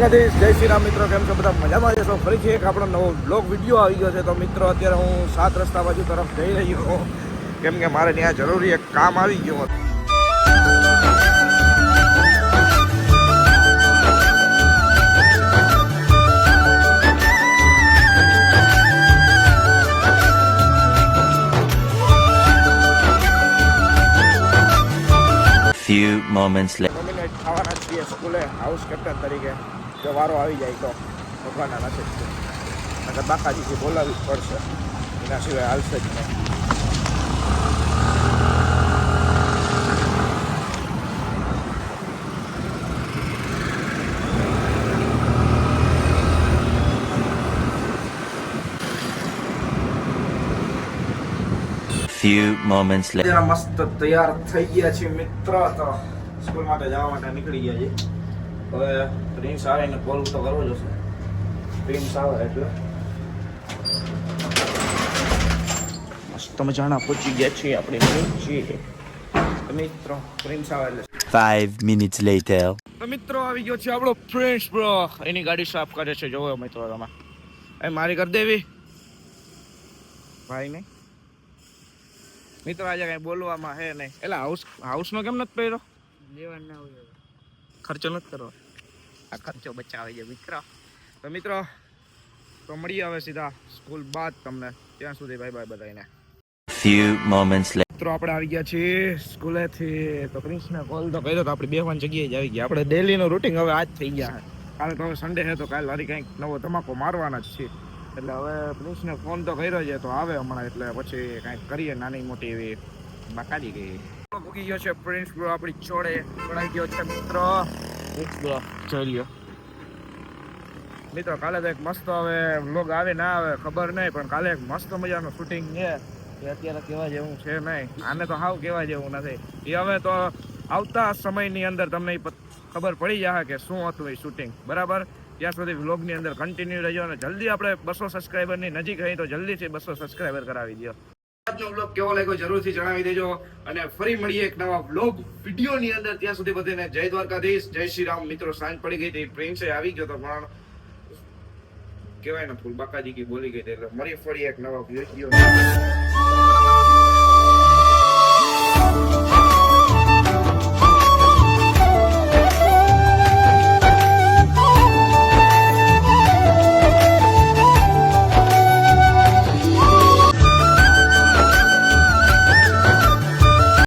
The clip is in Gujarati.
દ્વારકાધીશ જય શ્રી રામ મિત્રો કેમ છો બધા? મજામાં જશો ફરીથી એક આપણો નવો બ્લોગ વીડિયો આવી ગયો છે. તો મિત્રો અત્યારે હું સાત રસ્તા બાજુ તરફ જઈ રહ્યો છું. કેમ કે મારે ત્યાં જરૂરી એક કામ આવી ગયું હતું. Few moments later. નોમિનેટ થવાના જ છીએ સ્કૂલે હાઉસ કેપ્ટન તરીકે. જો વારો આવી જાય તો ભગવાનના નસીબ છે. નકર બાકાજીથી બોલાવવી જ પડશે. એના સિવાય હાલશે જ નહીં. Few moments later. મસ્ત તૈયાર થઈ ગયા છે મિત્ર તો. સ્કૂલ માટે જવા માટે નીકળી ગયા છે હવે પ્રિન્સ આવે એને કોલ તો કરવો જોશે પ્રિન્સ આવે એટલે. મસ્ત મજાના પહોંચી ગયા છીએ આપણે છીએ. મિત્રો પ્રિન્સ આવે એટલે. Five minutes later. તો મિત્રો આવી ગયો છે આપણો પ્રિન્સ બ્રો એની ગાડી સાફ કરે છે. જોવો મિત્રો તમે એ મારી કરી દેવી. ભાઈ નહીં. મિત્રો આજે કઈ બોલવામાં હે નહીં. એટલે હાઉસ હાઉસનો કેમ નથી પહેર્યો? ના હોય ખર્ચો નથી કરવો. આ ખર્ચો બચાવે છે મિત્ર. તો મિત્રો તો મળીએ હવે સીધા સ્કૂલ બાદ તમને. ત્યાં સુધી બાય બાય બધાને ફ્યુ મોમેન્ટ્સ later. મિત્રો આપણે આવી ગયા છીએ સ્કૂલેથી. તો પ્રિન્સને કોલ તો કર્યો તો આપણે બેવાન જગ્યાએ જ આવી ગયા. આપણે ડેલીનું રૂટિંગ હવે આજ થઈ ગયા. છે કાલે તો હવે સન્ડે છે તો કાલે વારી કંઈક નવો તમાકો મારવાના જ છે. એટલે હવે પ્રિન્સને ફોન તો કર્યો છે તો આવે હમણાં. એટલે પછી કંઈક કરીએ નાની મોટી એવી બાકાજી ગઈ. મૂકી ગયો છે. પ્રિન્સ બ્રો આપણી જોડે પડાઈ ગયો છે મિત્રો. પ્રિન્સ બ્રો જોઈ લ્યો. મિત્રો કાલે તો એક મસ્ત હવે વ્લોગ આવે ના આવે ખબર નહીં પણ કાલે એક મસ્ત મજાનું શૂટિંગ છે. એ અત્યારે કહેવા જેવું છે નહીં. આને તો હાવ કહેવા જેવું નથી. એ હવે તો આવતા સમયની અંદર તમને ખબર પડી જશે કે શું હતું એ શૂટિંગ બરાબર? ત્યાં સુધી વ્લોગની અંદર કન્ટિન્યુ રહેજો અને જલ્દી આપણે બસો સબસ્ક્રાઈબરની નજીક રહી તો જલ્દીથી બસો સબસ્ક્રાઈબર કરાવી દો આજનો બ્લોગ કેવો લાગ્યો જરૂરથી જણાવી દેજો. અને ફરી મળીએ એક નવા બ્લોગ વિડીયોની અંદર. ત્યાં સુધી બધાને જય દ્વારકાધીશ, જય શ્રી રામ મિત્રો, સાંજ પડી ગઈ હતી પ્રિન્સે આવી ગયો તો પણ કહેવાય ને ફૂલ બાકાજી કી બોલી ગઈ એટલે મળી ફરી એક નવા વીડિયો